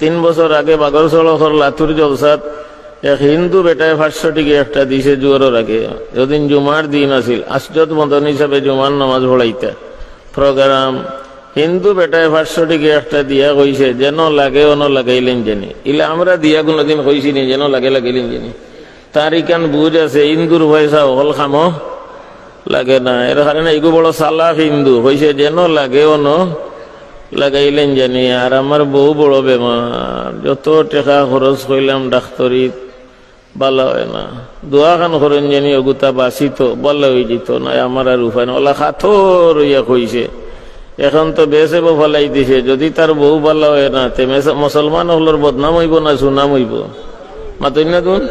তিন বছর আগে বাগরসড়কর লাতুর জলসাত এক হিন্দু বেটায় পাঁচশো টিকে একটা দিছে জুয়ারও রাখে যদিন জুমার দিন আছিল আশ্চর্য মতন হিসাবে জুমার নামাজ পড়াইতা। প্রোগ্রাম, হিন্দু বেটায় পাঁচশো টিকে একটা দিয়া কইছে, যেন লাগে অন লাগাইলেন জানি ইলে আমরা দিয়া কোনোদিন কইছি নি, যেন লাগে লাগাইলেন জানি তার ইকান বুঝ আছে হিন্দুর পয়সা হল খামো। লাগে না, এর কারণে এগু বড় সালাফ হিন্দু। হয়েছে যেন লাগে অন লাগাইলেন জানি, আর আমার বউ বড় বেমার। যত টাকা খরচ করলাম ডাক্তরিত ভালো হয় না। দোয়া খান করেন জানি, অগুতা বাঁচিত ভালো হয়ে যেত না, আমার আর উপায় না। ওলা খাথর ইয়া কইছে। এখন তো বেসে ফলাই দিছে, যদি তার বউ ভালো হয় না, তে মেস- মুসলমান হলোর বদনাম হইব না সুনাম হইব? মাতই না তুন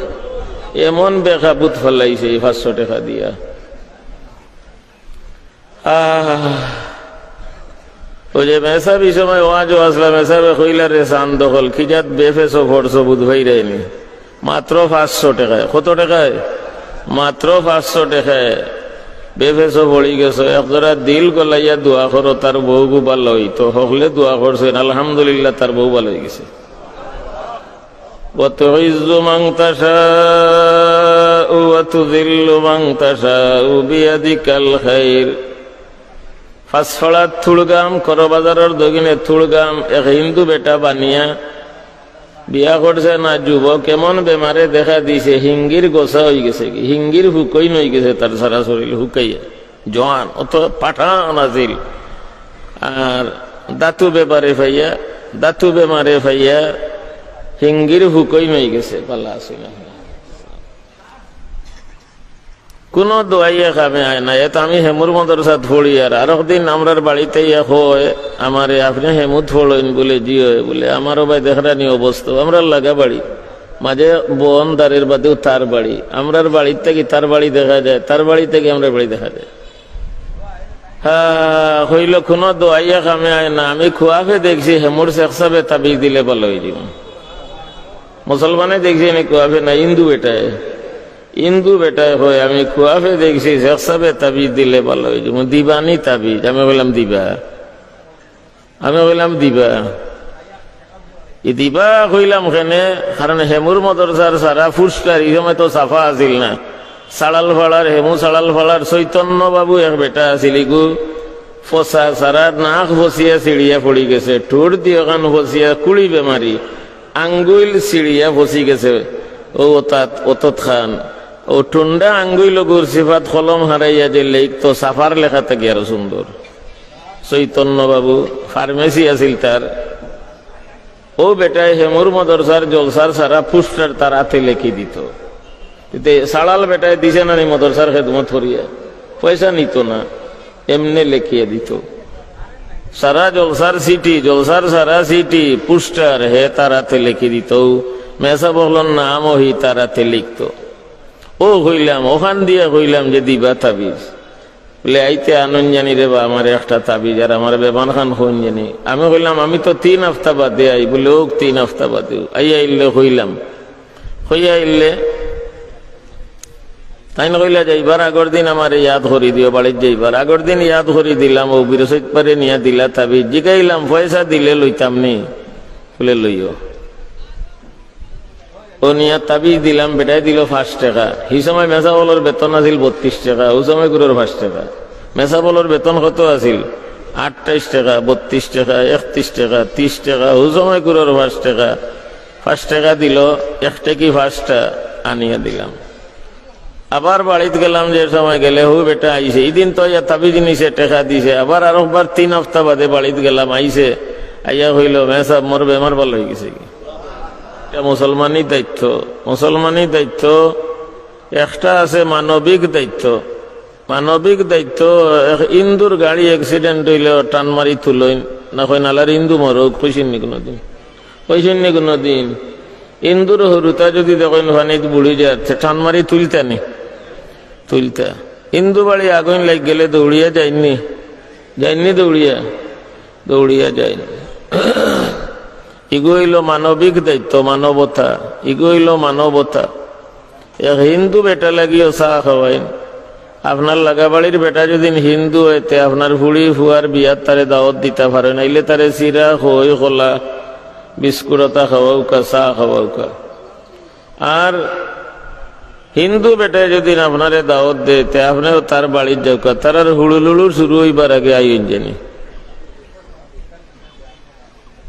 এমন বেকাবুত ফেলাইছে এই পাঁচশো টাকা দিয়া। আহ। ওই যে মেসাবি সময় ওয়াজ আসলাম মেসাবে কইলা রে সান দখল খিজাত বেফেসো ফোরশো বুধ হই রায়নি মাত্র পাঁচশো টাকায় কত টাকায় মাত্র পাঁচশো টাকায় বেফেসো পড়ি গেছো একজোড়া দিল গলাইয়া দোয়া করো তার বউ গু ভালো হইতো হকলে দোয়া করছেন আলহামদুলিল্লাহ তার বউ ভালো হয়ে গেছে وتعز من تشاء وتذل من تشاء بيدك الخير ফাঁসফড়ার থুড়গাম করবাজারের দক্ষিণে থুড়গাম এক হিন্দু বেটা বানিয়া। বিয়া করছে না যুবক কেমন বেমারে দেখা দিছে হিঙ্গির গোসা হয়ে গেছে কি? হিঙ্গির হুকই নই গেছে তার সারা শরীর হুকাইয়া জোয়ান অত পাঠান আছিল। আর দাতু বেপারে ফাইয়া, দাতু বেমারে ফাইয়া হিঙ্গির হুকই নই গেছে পাল্লা আসি না কোন দোয়াইয়া কামে আয় না। এত আমি হেমুর মদরসা থোড়ি আর। আর দিন আমরার বাড়িতে ইয়া হয়, আমার আপনি হেমু থোড়েন বলে জি হয় বলে, আমারও ভাই দেখরানি অবস্থা। আমরা লাগা বাড়ি। মাঝে বন দারের বাদেও তার বাড়ি। আমরার বাড়ির থেকে তার বাড়ি দেখা যায়, তার বাড়ি থেকে আমরা বাড়ি দেখা যায়। হ্যাঁ হইল কোনো দোয়াইয়া কামে আয় না। আমি খুয়াফে দেখছি হেমুর শেখ সাহেবে তাবিজ দিলে ভালো হয়ে যাব মুসলমানে দেখছি আমি খুয়াফে না হিন্দু এটায় হিন্দু বেটায় হয় আমি খুয়াফে দেখছি শেখ তাবিজ দিলে ভালো হয়ে যাব। দিবানি তাবিজ। আমি বললাম, দিবা? আমি বললাম, দিবা। ই দিবা কইলাম খেনে কারণ হেমুর মদরসার সারা ফুসকার এই সময় তো সাফা আছিল না। সাড়াল ফাড়ার হেমু সাড়াল ফাড়ার চৈতন্য বাবু এক বেটা আছিল ইগু ফসা সারা নাক ফসিয়া সিঁড়িয়া পড়ি গেছে। ঠোঁট দিয়ে কান ফসিয়া কুড়ি বেমারি। আঙ্গুইল সিঁড়িয়া ফসি গেছে। ও ওতাত ওতত খান। ও টুন্ডা আঙ্গুইল গুর সিফাত কলম হারাইয়া লেখ তো সাফার লেখা থেকে আরও সুন্দর। চৈতন্য বাবু ফার্মেসি আছিল তার। ও বেটায় হেমুর মদরসার জলসার সারা পুস্টার তার হাতে লেখি দিত। সাড়াল বেটায় দিছে না মদরসার খেদমত করিয়া। পয়সা নিত না, এমনি লেখিয়ে দিত। সারা জলসার সিটি, জলসার সারা সিটি পুস্টার হে তার হাতে লিখে দিত। মেসা বলল নাম ওহি তার হাতে লিখত। ও হইলাম, ওখান দিয়ে হইলাম যে দিবা তাবিজ। বলে, আইতে আনন্দ জানি রে বা, আমার একটা তাবিজ আর আমার বেমান খান হন জানি। আমি কইলাম আমি তো তিন হপ্তাহ বাদে আই। বলে ও তিন হপ্তাহ বাদে। আইয়া ইল্লে হইলাম। হইয়া ইল্লে তাই না কইলা, যাইবার আগর দিন আমার ইয়াদ করি দিও, বাড়ির যাইবার আগর দিন ইয়াদ করি দিলাম, ও বৃহস্পতিবারে নিয়া দিলা তাবি জিগাইলাম, পয়সা দিলে লইতাম নি। বলে, লইও। ও নিয়া তাবি দিলাম, বেটাই দিল পাঁচ টাকা। সেই সময় মেসা বলর বেতন আছিল বত্রিশ টাকা, ও সময় গুরুর পাঁচ টাকা। মেসা বলর বেতন কত আছিল? আটটাইশ টাকা বত্রিশ টাকা একত্রিশ টাকা ত্রিশ টাকা, ও সময় গুরুর পাঁচ টাকা। পাঁচ টাকা দিল একটা কি পাঁচটা আনিয়া দিলাম। আবার বাড়িতে গেলাম যে সময় গেলে হু বেটা আইছে এই দিন তো ইয়া তাবি জিনিসে টেকা দিছে। আবার আরও বার তিন হপ্তাহ বাদে বাড়িতে গেলাম আইছে আইয়া হইল মেসা মোর বেমার ভালো হয়ে গেছে এটা মুসলমানই দায়িত্ব। মুসলমানই দায়িত্ব, একটা আছে মানবিক দায়িত্ব। মানবিক দায়িত্ব ইন্দুর গাড়ি অ্যাক্সিডেন্ট হইলে, টান মারি তুলই, না কই নালার ইন্দু মরক, কইছেন নি কোনোদিন কইছেন নি কোনোদিন ইন্দুর হরুতা যদি দেখেন ফানিত বুড়ি যাচ্ছে টান মারি তুলতে নি? তুলতা। ইন্দু বাড়ি আগুন লাগ গেলে দৌড়িয়া যায়নি। যায়নি দৌড়িয়া? দৌড়িয়া যায়নি। ইগো হইল মানবিক দায়িত্ব, মানবতা। ইগো হইল মানবতা। হিন্দু বেটা লাগিও চা খাওয়াইন আপনার লাগা বাড়ির বেটা যদি হিন্দু হইতে আপনার ফুড়ি ফুয়ার বিয়ার তারে দাওয়াত দিতে পারে, নাইলে তারে চিরা খই খোলা, বিস্কুটতা খাওয়াউকা চা খাওয়াউকা আর হিন্দু বেটায় যদি আপনারে দাওয়াত দে তে তার বাড়ির যাওকা তার আর হুড়ুলুড়ুর শুরু হইবার আগে আইন জানি।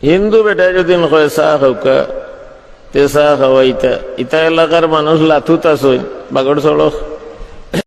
হিন্দু বেটায় যদি কয়, চা খাওকা তে চা খাওয়াইতা। ইতা এলাকার মানুষ লাথুত আসইন বাগড় সড়ক